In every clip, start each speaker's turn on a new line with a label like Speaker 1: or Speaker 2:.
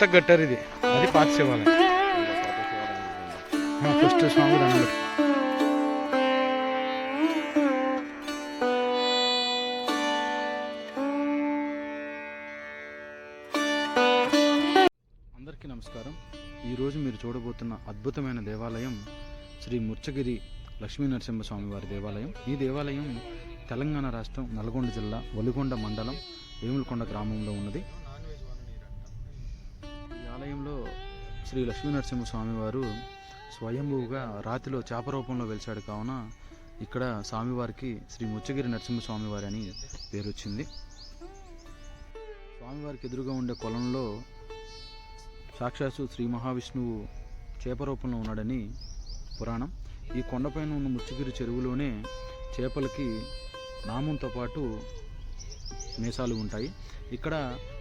Speaker 1: కొత్త గట్టర్ ఇది. అది పాత శివాలయం. ఫస్ట్ స్వామి దండం అందరికీ నమస్కారం. ఈరోజు మీరు చూడబోతున్న అద్భుతమైన దేవాలయం శ్రీ ముర్చగిరి లక్ష్మీ నరసింహస్వామి వారి దేవాలయం. ఈ దేవాలయం తెలంగాణ రాష్ట్రం నల్గొండ జిల్లా ఒలిగొండ మండలం వేములకొండ గ్రామంలో ఉన్నది. శ్రీ లక్ష్మీ నరసింహస్వామి వారు స్వయంభూగా రాతిలో చేప రూపంలో వెలిచాడు కావున ఇక్కడ స్వామివారికి శ్రీ ముచ్చగిరి నరసింహస్వామి వారి అని పేరు వచ్చింది స్వామివారికి ఎదురుగా ఉండే కొలంలో సాక్షాత్తు శ్రీ మహావిష్ణువు చేప రూపంలో ఉన్నాడని పురాణం. ఈ కొండపైన ఉన్న ముచ్చగిరి చెరువులోనే చేపలకి నామంతో పాటు మేసాలు ఉంటాయి. ఇక్కడ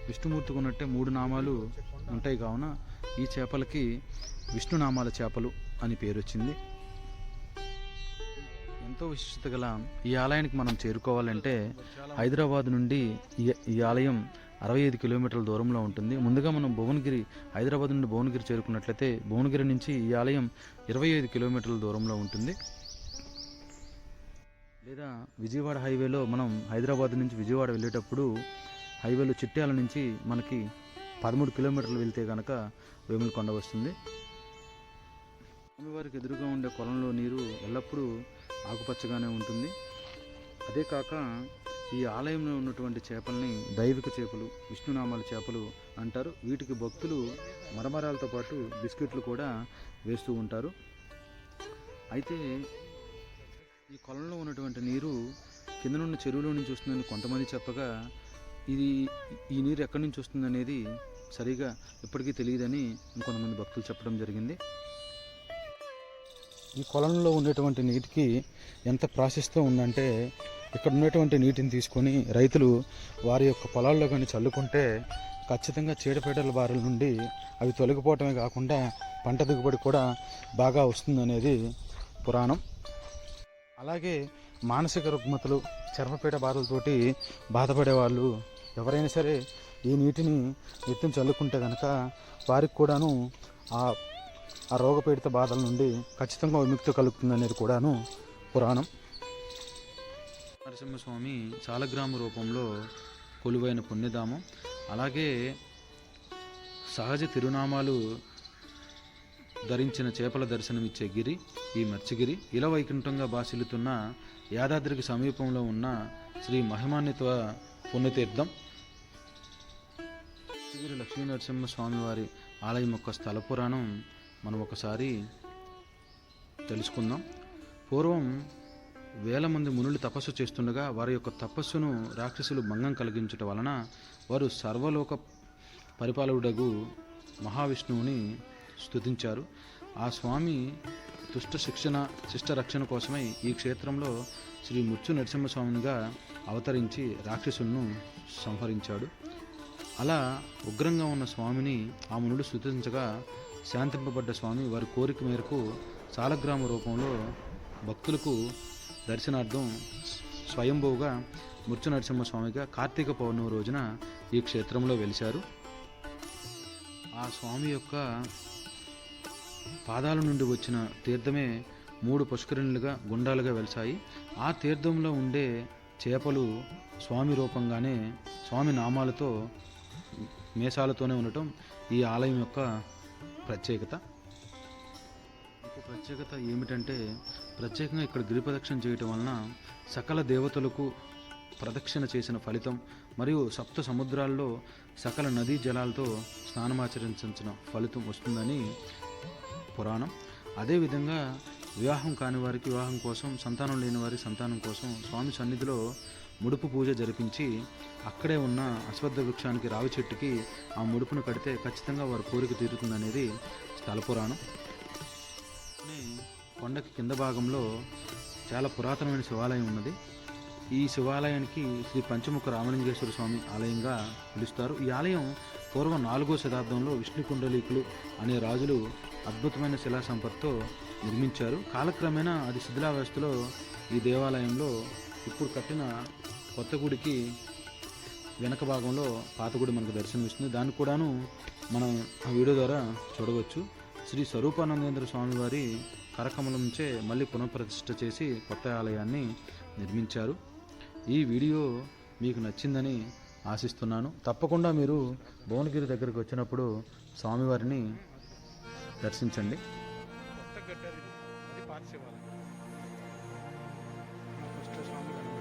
Speaker 1: విష్ణుమూర్తికి ఉన్నట్టే మూడు నామాలు ఉంటాయి కావున ఈ చేపలకి విష్ణునామాల చేపలు అని పేరు వచ్చింది ఎంతో విశిష్టత గల ఈ ఆలయానికి మనం చేరుకోవాలంటే హైదరాబాద్ నుండి ఈ ఈ ఆలయం అరవై ఐదు కిలోమీటర్ల దూరంలో ఉంటుంది. ముందుగా మనం భువనగిరి హైదరాబాద్ నుండి భువనగిరి చేరుకున్నట్లయితే భువనగిరి నుంచి ఈ ఆలయం ఇరవై ఐదు కిలోమీటర్ల దూరంలో ఉంటుంది. లేదా విజయవాడ హైవేలో మనం హైదరాబాద్ నుంచి విజయవాడ వెళ్ళేటప్పుడు హైవేలో చిట్యాల నుంచి మనకి పదమూడు కిలోమీటర్లు వెళ్తే కనుక వేములకొండ వస్తుంది. స్వామివారికి ఎదురుగా ఉండే కొలంలో నీరు ఎల్లప్పుడూ ఆకుపచ్చగానే ఉంటుంది. అదే కాక ఈ ఆలయంలో ఉన్నటువంటి చేపల్ని దైవిక చేపలు విష్ణునామాల చేపలు అంటారు. వీటికి భక్తులు మరమరాలతో పాటు బిస్కెట్లు కూడా వేస్తూ ఉంటారు. అయితే ఈ కొలంలో ఉన్నటువంటి నీరు కిందనున్న చెరువులో నుంచి వస్తుందని కొంతమంది చెప్పగా ఇది ఈ నీరు ఎక్కడి నుంచి వస్తుంది అనేది సరిగా ఇప్పటికీ తెలియదని కొంతమంది భక్తులు చెప్పడం జరిగింది. ఈ కొలంలో ఉండేటువంటి నీటికి ఎంత ప్రాశస్తం ఉందంటే ఇక్కడ ఉన్నటువంటి నీటిని తీసుకొని రైతులు వారి యొక్క పొలాల్లో కానీ చల్లుకుంటే ఖచ్చితంగా చీడపీడల బారుల నుండి అవి తొలగిపోవటమే కాకుండా పంట దిగుబడి కూడా బాగా వస్తుందనేది పురాణం. అలాగే మానసిక రుగ్మతలు చర్మపీడ బాధలతోటి బాధపడే వాళ్ళు ఎవరైనా సరే ఈ నీటిని నిత్యం చల్లుకుంటే కనుక వారికి కూడాను ఆ ఆ రోగపీడిత బాధల నుండి ఖచ్చితంగా విముక్తి కలుగుతుందనేది కూడాను పురాణం. నరసింహస్వామి చాలగ్రామ రూపంలో కొలువైన పుణ్యధామం. అలాగే సహజ తిరునామాలు ధరించిన చేపల దర్శనమిచ్చే గిరి ఈ మత్స్యగిరి. ఇల వైకుంఠంగా బాసిల్లుతున్న యాదాద్రికి సమీపంలో ఉన్న శ్రీ మహిమాన్విత పుణ్యతీర్థం. శ్రీ లక్ష్మీ నరసింహ స్వామివారి ఆలయం యొక్క స్థల పురాణం మనం ఒకసారి తెలుసుకుందాం. పూర్వం వేల మంది మునులు తపస్సు చేస్తుండగా వారి యొక్క తపస్సును రాక్షసులు భంగం కలిగించటం వలన వారు సర్వలోక పరిపాలకుడగు మహావిష్ణువుని స్తుతించారు. ఆ స్వామి దుష్ట శిక్షణ శిష్ట రక్షణ కోసమై ఈ క్షేత్రంలో శ్రీ ముచ్చు నరసింహస్వామినిగా అవతరించి రాక్షసులను సంహరించాడు. అలా ఉగ్రంగా ఉన్న స్వామిని ఆ మునుడు స్థుతించగా శాంతింపబడ్డ స్వామి వారి కోరిక మేరకు సాలగ్రామ రూపంలో భక్తులకు దర్శనార్థం స్వయంభూగా ముర్చనరసింహ స్వామిగా కార్తీక పౌర్ణమి రోజున ఈ క్షేత్రంలో వెలిశారు. ఆ స్వామి యొక్క పాదాల నుండి వచ్చిన తీర్థమే మూడు పుష్కరిణులుగా గుండాలుగా వెలిసాయి ఆ తీర్థంలో ఉండే చేపలు స్వామి రూపంగానే స్వామి నామాలతో మేషాలతోనే ఉండటం ఈ ఆలయం యొక్క ప్రత్యేకత. ఇంకో ప్రత్యేకత ఏమిటంటే ప్రత్యేకంగా ఇక్కడ గిరి ప్రదక్షిణ చేయటం వలన సకల దేవతలకు ప్రదక్షిణ చేసిన ఫలితం మరియు సప్త సముద్రాల్లో సకల నదీ జలాలతో స్నానమాచరించిన ఫలితం వస్తుందని పురాణం. అదేవిధంగా వివాహం కాని వారికి వివాహం కోసం సంతానం లేని వారి సంతానం కోసం స్వామి సన్నిధిలో ముడుపు పూజ జరిపించి అక్కడే ఉన్న అశ్వత్థ వృక్షానికి రావి చెట్టుకి ఆ ముడుపును కడితే ఖచ్చితంగా వారి కోరిక తీరుతుందనేది స్థల పురాణం. కొండకి కింద భాగంలో చాలా పురాతనమైన శివాలయం ఉన్నది. ఈ శివాలయానికి శ్రీ పంచముఖ రామలింగేశ్వర స్వామి ఆలయంగా పిలుస్తారు. ఈ ఆలయం పూర్వం నాలుగో శతాబ్దంలో విష్ణు కుండలీకులు అనే రాజులు అద్భుతమైన శిలా సంపత్తో నిర్మించారు. కాలక్రమేణా అది శిథిలావస్థలో ఈ దేవాలయంలో ఇప్పుడు కట్టిన కొత్త గుడికి వెనక భాగంలో పాత గుడి మనకు దర్శనమిస్తుంది. దాన్ని కూడాను మనం ఆ వీడియో ద్వారా చూడవచ్చు. శ్రీ స్వరూపానందేంద్ర స్వామి వారి కరకమలం నుంచే మళ్ళీ పునఃప్రతిష్ఠ చేసి కొత్త ఆలయాన్ని నిర్మించారు. ఈ వీడియో మీకు నచ్చిందని ఆశిస్తున్నాను. తప్పకుండా మీరు భువనగిరి దగ్గరికి వచ్చినప్పుడు స్వామివారిని దర్శించండి.
Speaker 2: Jesus, em nome